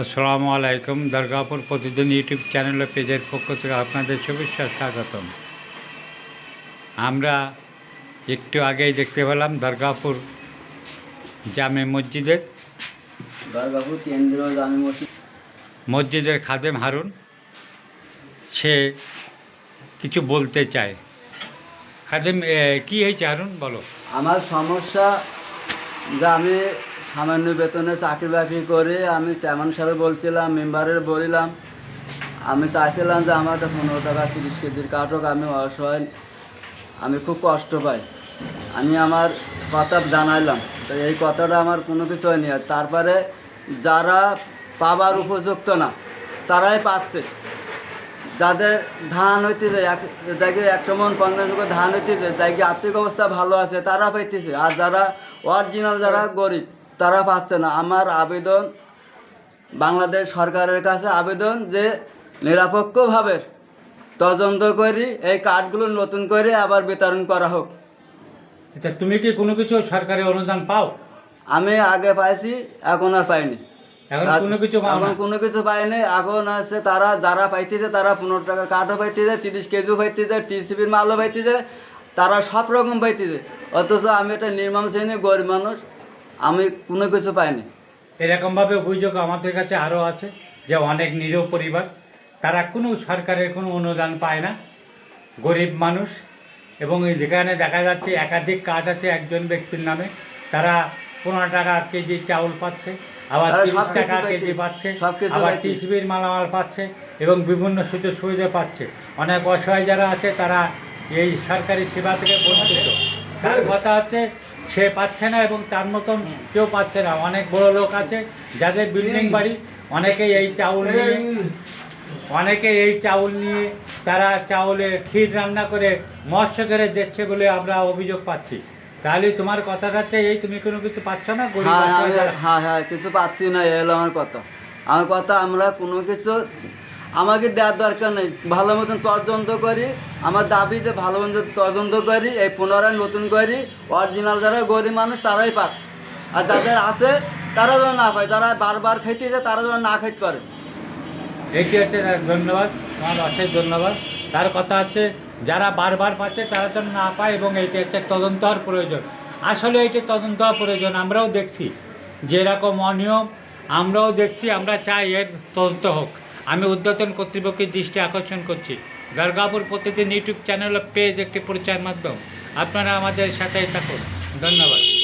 আসসালামু আলাইকুম। দুর্গাপুর প্রতিদিন ইউটিউব চ্যানেল ও পেজের পক্ষ থেকে আপনাদের শুভেচ্ছা স্বাগতম। আমরা একটু আগেই দেখতে পেলাম দুর্গাপুর জামে মসজিদের। দুর্গাপুর কেন্দ্রীয় জামি মসজিদ। মসজিদের খাদেম হারুন সে কিছু বলতে চায়। খাদেম কি হয়েছে হারুন বলো। আমার সমস্যা যে আমি সামান্য বেতনে চাকরি বাকরি করে আমি চেয়ারম্যান সাহেব বলছিলাম, মেম্বারের বলিলাম। আমি চাইছিলাম যে আমার একটা পনেরো টাকা, তিরিশ কেজির কাঠক আমি অসহায়, আমি খুব কষ্ট পাই। আমি আমার কথা জানাইলাম। তো এই কথাটা আমার কোনো কিছু হয়নি। আর তারপরে যারা পাবার উপযুক্ত না, তারাই পাচ্ছে। যাদের ধান হইতেছে এক যাকে একশো মন, পঞ্চাশ ধান হইতেছে যাকে আর্থিক অবস্থা ভালো আছে, তারা পাইতেছে। আর যারা অরিজিনাল যারা গরিব তারা পাচ্ছে না। আমার আবেদন বাংলাদেশ সরকারের কাছে আবেদন যে নিরপেক্ষভাবে তদন্ত করি এই কার্ডগুলো নতুন করে আবার বিতরণ করা হোক। আচ্ছা তুমি কি কোনো কিছু সরকারি অনুদান পাও? আমি আগে পাইছি এখন আর পাইনি। এখন কোনো কিছু এখন কোনো কিছু পাইনি এখন আছে তারা যারা পাইতেছে তারা পনেরো টাকার কাঠও পাইতেছে তিরিশ কেজিও পাইতেছে টিসিবির মালও পাইতেছে তারা সব রকম পাইতেছে। অথচ আমি একটা নির্মাণ শ্রেণি গরিব মানুষ আমি কোনো কিছু পাইনি। এরকমভাবে অভিযোগ আমাদের কাছে আরও আছে যে অনেক নিরীহ পরিবার তারা কোনো সরকারের কোনো অনুদান পায় না। গরিব মানুষ এবং এই যেখানে দেখা যাচ্ছে একাধিক কার্ড আছে একজন ব্যক্তির নামে তারা পনেরো টাকা কেজি চাউল পাচ্ছে আবার তারা তিরিশ টাকা কেজি পাচ্ছে আবার। টিসিবির মালামাল পাচ্ছে এবং বিভিন্ন সুযোগ সুবিধা পাচ্ছে। অনেক অসহায় যারা আছে তারা এই সরকারি সেবা থেকে বঞ্চিত। তার কথা হচ্ছে সে পাচ্ছে না এবং তার মতন কেউ পাচ্ছে না। অনেক বড় লোক আছে যাদের বিল্ডিং বাড়ি অনেকেই এই চাউল নিয়ে অনেকে এই চাউল নিয়ে তারা চাউলে ক্ষীর রান্না করে মৎস্য করে দিচ্ছে বলে আমরা অভিযোগ পাচ্ছি। তাহলে তোমার কথাটা হচ্ছে এই তুমি কোনো কিছু পাচ্ছ না? হ্যাঁ যারা- হ্যাঁ হ্যাঁ কিছু পাচ্ছি না এ হলো আমার কথা। আমার কথা আমরা কোনো কিছু আমাকে দেওয়ার দরকার নেই। ভালো মতন তদন্ত করি। আমার দাবি যে ভালো মতন তদন্ত করি, এই পুনরায় নতুন করি। অরিজিনাল যারা গরিব মানুষ, তারাই পাক। আর যাদের আছে, তারা যেন না পায়। যারা বারবার খাইতেছে তারা যেন না খাইতে পারে এটি হচ্ছে ধন্যবাদ। তোমার অশেষ ধন্যবাদ। তার কথা হচ্ছে, যারা বারবার পাচ্ছে, তারা যেন না পায় এবং এইটি হচ্ছে তদন্ত হওয়ার প্রয়োজন। আসলে এটি তদন্ত হওয়ার প্রয়োজন, আমরাও দেখছি। যেরকম অনিয়ম, আমরাও দেখছি, আমরা চাই এর তদন্ত হোক। আমি উদ্যতন কর্তৃপক্ষের দৃষ্টি আকর্ষণ করছি। দুর্গাপুর প্রতিদিন ইউটিউব চ্যানেল পেজ একটি পরিচয়ের মাধ্যম। আপনারা আমাদের সাথেই থাকুন। ধন্যবাদ।